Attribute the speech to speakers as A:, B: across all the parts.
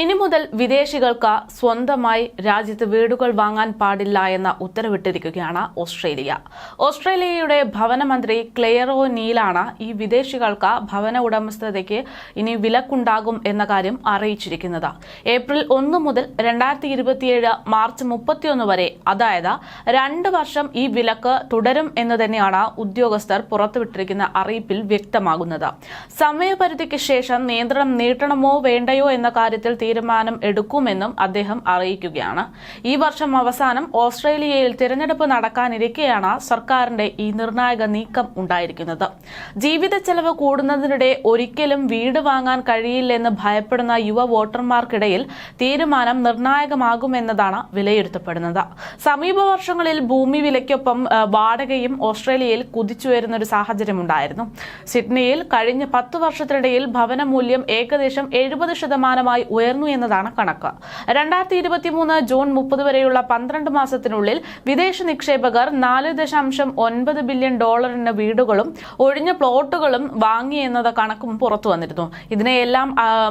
A: ഇനി മുതൽ വിദേശികൾക്ക് സ്വന്തമായി രാജ്യത്ത് വീടുകൾ വാങ്ങാൻ പാടില്ല എന്ന ഉത്തരവിട്ടിരിക്കുകയാണ് ഓസ്ട്രേലിയ. ഓസ്ട്രേലിയയുടെ ഭവന മന്ത്രി ക്ലെയറോ നീലാണ് ഈ വിദേശികൾക്ക് ഭവന ഉടമസ്ഥതയ്ക്ക് ഇനി വിലക്കുണ്ടാകും എന്ന കാര്യം അറിയിച്ചിരിക്കുന്നത്. ഏപ്രിൽ ഒന്ന് മുതൽ രണ്ടായിരത്തി ഇരുപത്തിയേഴ് മാർച്ച് മുപ്പത്തിയൊന്ന് വരെ അതായത് രണ്ട് വർഷം ഈ വിലക്ക് തുടരും എന്ന് തന്നെയാണ് ഉദ്യോഗസ്ഥർ പുറത്തുവിട്ടിരിക്കുന്ന അറിയിപ്പിൽ വ്യക്തമാകുന്നത്. സമയപരിധിക്ക് ശേഷം നിയന്ത്രണം നീട്ടണമോ വേണ്ടയോ എന്ന കാര്യത്തിൽ തീരുമാനം എടുക്കുമെന്നും അദ്ദേഹം അറിയിക്കുകയാണ്. ഈ വർഷം അവസാനം ഓസ്ട്രേലിയയിൽ തിരഞ്ഞെടുപ്പ് നടക്കാനിരിക്കെയാണ് സർക്കാരിന്റെ ഈ നിർണായക നീക്കം ഉണ്ടായിരിക്കുന്നത്. ജീവിത ചെലവ് കൂടുന്നതിനിടെ ഒരിക്കലും വീട് വാങ്ങാൻ കഴിയില്ലെന്ന് ഭയപ്പെടുന്ന യുവ വോട്ടർമാർക്കിടയിൽ തീരുമാനം നിർണായകമാകുമെന്നതാണ് വിലയിരുത്തപ്പെടുന്നത്. സമീപ വർഷങ്ങളിൽ ഭൂമി വിലയ്ക്കൊപ്പം വാടകയും ഓസ്ട്രേലിയയിൽ കുതിച്ചുയരുന്ന ഒരു സാഹചര്യമുണ്ടായിരുന്നു. സിഡ്നിയിൽ കഴിഞ്ഞ പത്ത് വർഷത്തിനിടയിൽ ഭവനമൂല്യം ഏകദേശം എഴുപത് ശതമാനമായി ഉയർന്നു എന്നതാണ് കണക്ക്. രണ്ടായിരത്തി ഇരുപത്തി മൂന്ന് ജൂൺ മുപ്പത് വരെയുള്ള പന്ത്രണ്ട് മാസത്തിനുള്ളിൽ വിദേശ നിക്ഷേപകർ നാല് ദശാംശം ഒൻപത് ബില്യൺ ഡോളറിന് വീടുകളും ഒഴിഞ്ഞ പ്ലോട്ടുകളും വാങ്ങി എന്നത് കണക്കും പുറത്തു വന്നിരുന്നു. ഇതിനെയെല്ലാം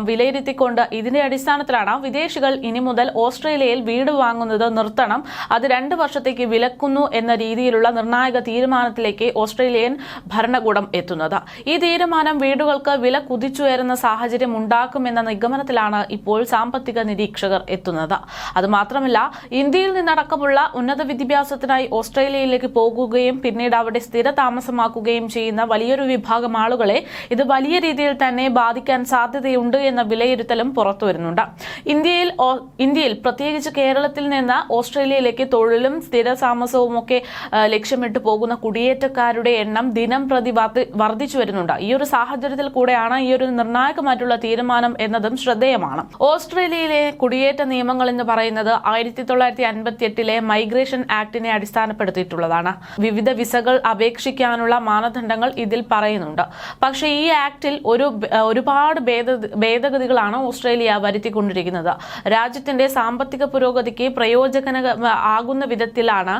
A: വിലയിരുത്തിക്കൊണ്ട് ഇതിന്റെ അടിസ്ഥാനത്തിലാണ് വിദേശികൾ ഇനി മുതൽ ഓസ്ട്രേലിയയിൽ വീട് വാങ്ങുന്നത് നിർത്തണം. അത് രണ്ട് വർഷത്തേക്ക് വിലക്കുന്നു എന്ന രീതിയിലുള്ള നിർണായക തീരുമാനത്തിലേക്ക് ഓസ്ട്രേലിയൻ ഭരണകൂടം എത്തുന്നത്. ഈ തീരുമാനം വീടുകൾക്ക് വില കുതിച്ചുയരുന്ന സാഹചര്യം ഉണ്ടാക്കുമെന്ന നിഗമനത്തിലാണ് ഇപ്പോൾ സാമ്പത്തിക നിരീക്ഷകർ എത്തുന്നത്. അതുമാത്രമല്ല ഇന്ത്യയിൽ നിന്നടക്കമുള്ള ഉന്നത വിദ്യാഭ്യാസത്തിനായി ഓസ്ട്രേലിയയിലേക്ക് പോകുകയും പിന്നീട് അവിടെ സ്ഥിര താമസമാക്കുകയും ചെയ്യുന്ന വലിയൊരു വിഭാഗം ആളുകളെ ഇത് വലിയ രീതിയിൽ തന്നെ ബാധിക്കാൻ സാധ്യതയുണ്ട് എന്ന വിലയിരുത്തലും പുറത്തുവരുന്നുണ്ട് ഇന്ത്യയിൽ ഇന്ത്യയിൽ പ്രത്യേകിച്ച് കേരളത്തിൽ നിന്ന് ഓസ്ട്രേലിയയിലേക്ക് തൊഴിലും സ്ഥിര താമസവും ഒക്കെ ലക്ഷ്യമിട്ട് പോകുന്ന കുടിയേറ്റക്കാരുടെ എണ്ണം ദിനം പ്രതി വർദ്ധിച്ചു വരുന്നുണ്ട്. ഈ ഒരു സാഹചര്യത്തിൽ കൂടെയാണ് ഈ ഒരു നിർണായകമായിട്ടുള്ള തീരുമാനം എന്നതും ശ്രദ്ധേയമാണ്. ഓസ്ട്രേലിയയിലെ കുടിയേറ്റ നിയമങ്ങൾ എന്ന് പറയുന്നത് ആയിരത്തി തൊള്ളായിരത്തി അൻപത്തി എട്ടിലെ മൈഗ്രേഷൻ ആക്ടിനെ അടിസ്ഥാനപ്പെടുത്തിയിട്ടുള്ളതാണ്. വിവിധ വിസകൾ അപേക്ഷിക്കാനുള്ള മാനദണ്ഡങ്ങൾ ഇതിൽ പറയുന്നുണ്ട്. പക്ഷേ ഈ ആക്ടിൽ ഒരു ഒരുപാട് ഭേദ ഭേദഗതികളാണ് ഓസ്ട്രേലിയ വരുത്തിക്കൊണ്ടിരിക്കുന്നത്. രാജ്യത്തിന്റെ സാമ്പത്തിക പുരോഗതിക്ക് പ്രയോജന ആകുന്ന വിധത്തിലാണ്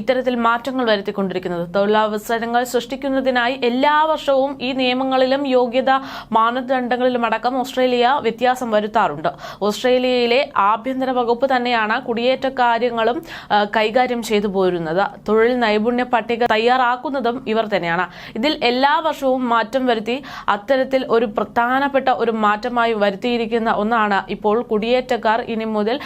A: ഇത്തരത്തിൽ മാറ്റങ്ങൾ വരുത്തിക്കൊണ്ടിരിക്കുന്നത്. തൊഴിലവസരങ്ങൾ സൃഷ്ടിക്കുന്നതിനായി എല്ലാ വർഷവും ഈ നിയമങ്ങളിലും യോഗ്യത മാനദണ്ഡങ്ങളിലും അടക്കം ഓസ്ട്രേലിയ വ്യത്യാസം വരുത്താറുണ്ട് ഓസ്ട്രേലിയയിലെ ആഭ്യന്തര വകുപ്പ് തന്നെയാണ് കുടിയേറ്റ കാര്യങ്ങളും കൈകാര്യം ചെയ്തു പോരുന്നത്. തൊഴിൽ നൈപുണ്യ പട്ടിക തയ്യാറാക്കുന്നതും ഇവർ തന്നെയാണ്. ഇതിൽ എല്ലാ വർഷവും മാറ്റം വരുത്തി അത്തരത്തിൽ ഒരു പ്രധാനപ്പെട്ട ഒരു മാറ്റമായി വരുത്തിയിരിക്കുന്ന ഒന്നാണ് ഇപ്പോൾ കുടിയേറ്റക്കാർ ഇനി മുതൽ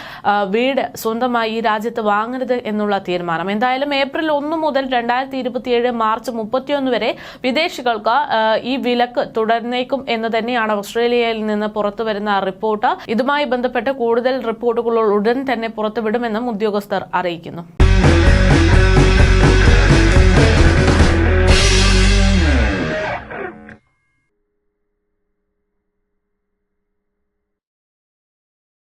A: വീട് സ്വന്തമായി ഈ രാജ്യത്ത് വാങ്ങരുത് എന്നുള്ള തീരുമാനം. എന്തായാലും ഏപ്രിൽ ഒന്ന് മുതൽ രണ്ടായിരത്തി ഇരുപത്തിയേഴ് മാർച്ച് മുപ്പത്തിയൊന്ന് വരെ വിദേശികൾക്ക് ഈ വിലക്ക് തുടർന്നേക്കും എന്ന് തന്നെയാണ് ഓസ്ട്രേലിയയിൽ നിന്ന് പുറത്തു വരുന്ന റിപ്പോർട്ട്. ഇതുമായി ബന്ധപ്പെട്ട് കൂടുതൽ റിപ്പോർട്ടുകൾ ഉടൻ തന്നെ പുറത്തുവിടുമെന്നും ഉദ്യോഗസ്ഥർ അറിയിക്കുന്നു.